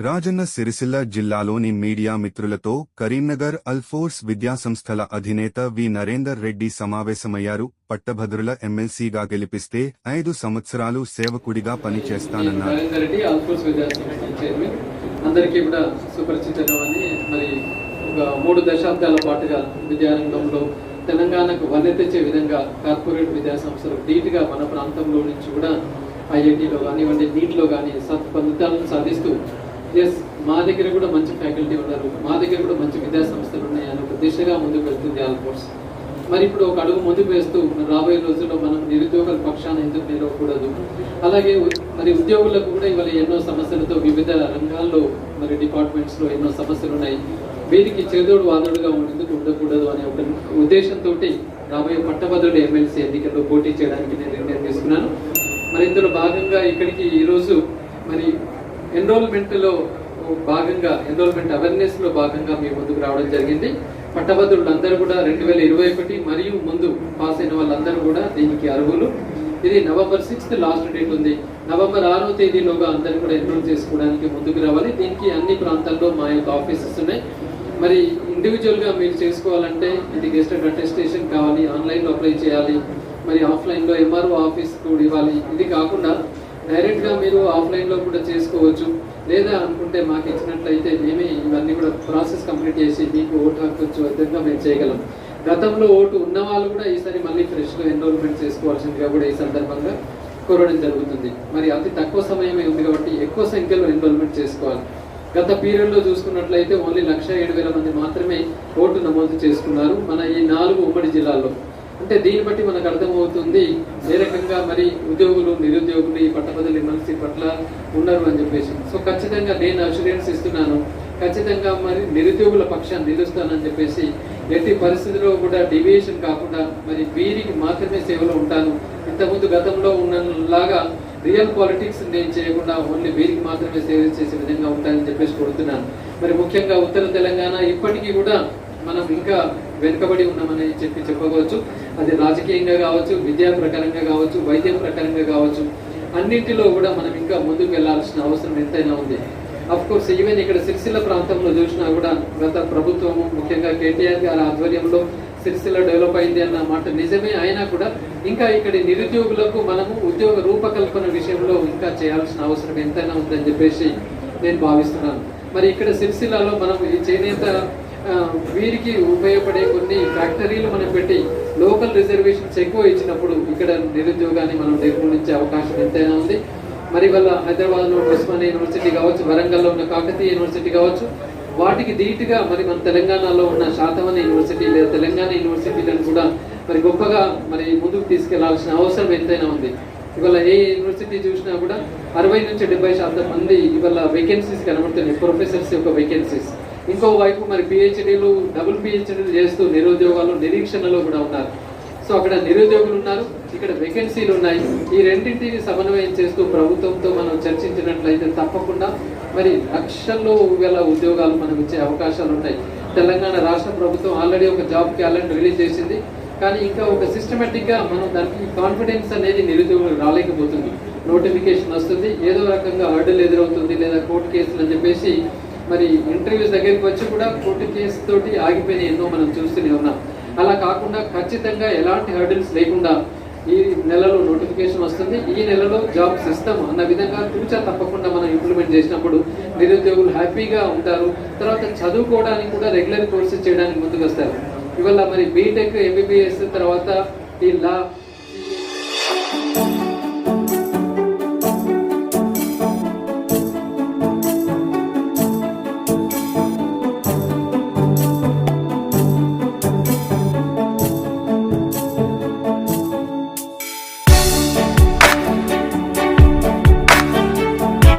రాజన్న సిరిసిల్ల జిల్లాలోని మీడియా మిత్రులతో కరీంనగర్ అల్ఫోర్స్ విద్యాసంస్థల అధినేత వి. నరేందర్ రెడ్డి సమావేశమయ్యారు. పట్టభద్రుల ఎమ్మెల్సీగా గెలిపిస్తే ఐదు సంవత్సరాలు సేవకుడిగా పనిచేస్తానన్నారు. అందరికీ కూడా సుపరిచితమని మరి ఒక మూడు దశాబ్దాల పాటుగా విద్యారంగంలో తెలంగాణకు వన్నె విధంగా కార్పొరేట్ విద్యా సంస్థలు ధీటుగా మన ప్రాంతంలో నుంచి కూడా ఐఐటీలో కానివ్వండి నీట్లో కానీ సత్ఫలితాలను సాధిస్తూ ఎస్ మా దగ్గర కూడా మంచి ఫ్యాకల్టీ ఉన్నారు. మా దగ్గర కూడా మంచి విద్యా సంస్థలు ఉన్నాయి అని ఒక దిశగా ముందుకు వెళ్తుంది ఆల్ఫోర్స్ మరి ఇప్పుడు ఒక అడుగు ముందుకు వేస్తూ రాబోయే రోజుల్లో మనం నిరుద్యోగుల పక్షాన ఎందుకు నిలవకూడదు? అలాగే మరి ఉద్యోగులకు కూడా ఇవాళ ఎన్నో సమస్యలతో వివిధ రంగాల్లో మరి డిపార్ట్మెంట్స్లో ఎన్నో సమస్యలు ఉన్నాయి. వీరికి చేదోడు వాదోడుగా ఉండేందుకు ఉండకూడదు అనే ఒక ఉద్దేశంతో రాబోయే పట్టభద్రుల ఎమ్మెల్సీ ఎన్నికల్లో పోటీ చేయడానికి నేను నిర్ణయం తీసుకున్నాను. మరి ఇందులో భాగంగా ఇక్కడికి ఈరోజు మరి ఎన్రోల్మెంట్లో భాగంగా ఎన్రోల్మెంట్ అవేర్నెస్లో భాగంగా మీ ముందుకు రావడం జరిగింది. పట్టభద్రులందరూ కూడా రెండు వేల ఇరవై ఒకటి మరియు ముందు పాస్ అయిన వాళ్ళందరూ కూడా దీనికి అర్హులు. ఇది నవంబర్ సిక్స్త్ లాస్ట్ డేట్ ఉంది. నవంబర్ ఆరో తేదీలోగా అందరూ కూడా ఎన్రోల్ చేసుకోవడానికి ముందుకు రావాలి. దీనికి అన్ని ప్రాంతాల్లో మా యొక్క ఆఫీసెస్ ఉన్నాయి. మరి ఇండివిజువల్గా మీరు చేసుకోవాలంటే ఇది గెస్ట్ అటెస్టేషన్ కావాలి ఆన్లైన్లో అప్లై చేయాలి. మరి ఆఫ్లైన్లో ఎంఆర్ఓ ఆఫీస్ కూడా ఇవ్వాలి. ఇది కాకుండా డైరెక్ట్గా మీరు ఆఫ్లైన్లో కూడా చేసుకోవచ్చు. లేదా అనుకుంటే మాకు ఇచ్చినట్లయితే మేమే ఇవన్నీ కూడా ప్రాసెస్ కంప్లీట్ చేసి మీకు ఓటు హక్కు విధంగా మేము చేయగలం. గతంలో ఓటు ఉన్న వాళ్ళు కూడా ఈసారి మళ్ళీ ఫ్రెష్గా ఎన్రోల్మెంట్ చేసుకోవాల్సిందిగా కూడా ఈ సందర్భంగా కోరడం జరుగుతుంది. మరి అతి తక్కువ సమయమే ఉంది కాబట్టి ఎక్కువ సంఖ్యలో ఎన్రోల్మెంట్ చేసుకోవాలి. గత పీరియడ్లో చూసుకున్నట్లయితే ఓన్లీ లక్ష ఏడు వేల మంది మాత్రమే ఓటు నమోదు చేసుకున్నారు. మన ఈ నాలుగు ఉమ్మడి జిల్లాల్లో. అంటే దీన్ని బట్టి మనకు అర్థమవుతుంది ఏ రకంగా మరి ఉద్యోగులు నిరుద్యోగులు ఈ పట్టభద్రుల ఎమ్మెల్సీ పట్ల ఉన్నారు అని చెప్పేసి. సో ఖచ్చితంగా నేను అష్యూరెన్స్ ఇస్తున్నాను. ఖచ్చితంగా మరి నిరుద్యోగుల పక్షాన్ని నిలుస్తానని చెప్పేసి ఎట్టి పరిస్థితిలో కూడా డివియేషన్ కాకుండా మరి వీరికి మాత్రమే సేవలో ఉంటాను. ఇంతకుముందు గతంలో ఉన్నలాగా రియల్ పాలిటిక్స్ నేను చేయకుండా ఓన్లీ వీరికి మాత్రమే సేవ చేసే విధంగా ఉంటానని చెప్పేసి కొడుతున్నాను మరి ముఖ్యంగా ఉత్తర తెలంగాణ ఇప్పటికీ కూడా మనం ఇంకా వెనుకబడి ఉన్నామని చెప్పి చెప్పవచ్చు. అది రాజకీయంగా కావచ్చు విద్యా ప్రకారంగా కావచ్చు వైద్యం ప్రకారంగా కావచ్చు. అన్నింటిలో కూడా మనం ఇంకా ముందుకు వెళ్ళాల్సిన అవసరం ఎంతైనా ఉంది. అఫ్ కోర్స్ ఈవెన్ ఇక్కడ సిరిసిల్ల ప్రాంతంలో చూసినా కూడా గత ప్రభుత్వము ముఖ్యంగా కేటీఆర్ గారి ఆధ్వర్యంలో సిరిసిల్ల డెవలప్ అయింది అన్న మాట నిజమే అయినా కూడా ఇంకా ఇక్కడి నిరుద్యోగులకు మనము ఉద్యోగ రూపకల్పన విషయంలో ఇంకా చేయాల్సిన అవసరం ఎంతైనా ఉందని చెప్పేసి నేను భావిస్తున్నాను. మరి ఇక్కడ సిరిసిల్లలో మనం ఈ చేనేత వీరికి ఉపయోగపడే కొన్ని ఫ్యాక్టరీలు మనం పెట్టి లోకల్ రిజర్వేషన్స్ ఎక్కువ ఇచ్చినప్పుడు ఇక్కడ నిరుద్యోగాన్ని మనం నిర్మూలించే అవకాశం ఎంతైనా ఉంది. మరి వల్ల హైదరాబాద్లో ఉస్మానియా యూనివర్సిటీ కావచ్చు వరంగల్లో ఉన్న కాకతీయ యూనివర్సిటీ కావచ్చు వాటికి ధీటుగా మరి మన తెలంగాణలో ఉన్న శాతవన యూనివర్సిటీ లేదా తెలంగాణ యూనివర్సిటీలను కూడా మరి గొప్పగా మరి ముందుకు తీసుకెళ్ళాల్సిన అవసరం ఎంతైనా ఉంది. ఇవాళ ఏ యూనివర్సిటీ చూసినా కూడా అరవై నుంచి డెబ్బై శాతం మంది ఇవాళ వేకెన్సీస్ కనబడుతున్నాయి ప్రొఫెసర్స్ యొక్క వేకెన్సీస్ ఇంకో వైపు మరి పిహెచ్డీలు డబుల్ పిహెచ్డీలు చేస్తూ నిరుద్యోగాలు నిరీక్షణలో కూడా ఉన్నారు. సో అక్కడ నిరుద్యోగులు ఉన్నారు ఇక్కడ వేకెన్సీలు ఉన్నాయి. ఈ రెండింటిని సమన్వయం చేస్తూ ప్రభుత్వంతో మనం చర్చించినట్లయితే తప్పకుండా మరి లక్షల్లో వేల ఉద్యోగాలు మనం ఇచ్చే అవకాశాలు ఉన్నాయి తెలంగాణ రాష్ట్ర ప్రభుత్వం ఆల్రెడీ ఒక జాబ్ క్యాలెండర్ రిలీజ్ చేసింది. కానీ ఇంకా ఒక సిస్టమేటిక్గా మనం దానికి కాన్ఫిడెన్స్ అనేది నిరుద్యోగులు రాలేకపోతుంది. నోటిఫికేషన్ వస్తుంది ఏదో రకంగా హర్డల్ ఎదురవుతుంది లేదా కోర్టు కేసులు అని చెప్పేసి మరి ఇంటర్వ్యూస్ దగ్గరికి వచ్చి కూడా కోర్టు కేసు తోటి ఆగిపోయిన ఎన్నో మనం చూస్తూనే ఉన్నాం. అలా కాకుండా ఖచ్చితంగా ఎలాంటి హర్డిల్స్ లేకుండా ఈ నెలలో నోటిఫికేషన్ వస్తుంది. ఈ నెలలో జాబ్ సిస్టమ్ అన్న విధంగా తూచా తప్పకుండా మనం ఇంప్లిమెంట్ చేసినప్పుడు నిరుద్యోగులు హ్యాపీగా ఉంటారు. తర్వాత చదువుకోవడానికి కూడా రెగ్యులర్ కోర్సెస్ చేయడానికి ముందుకు వస్తారు ఇవాళ మరి బీటెక్ ఎంబీబీఎస్ తర్వాత ఈ లా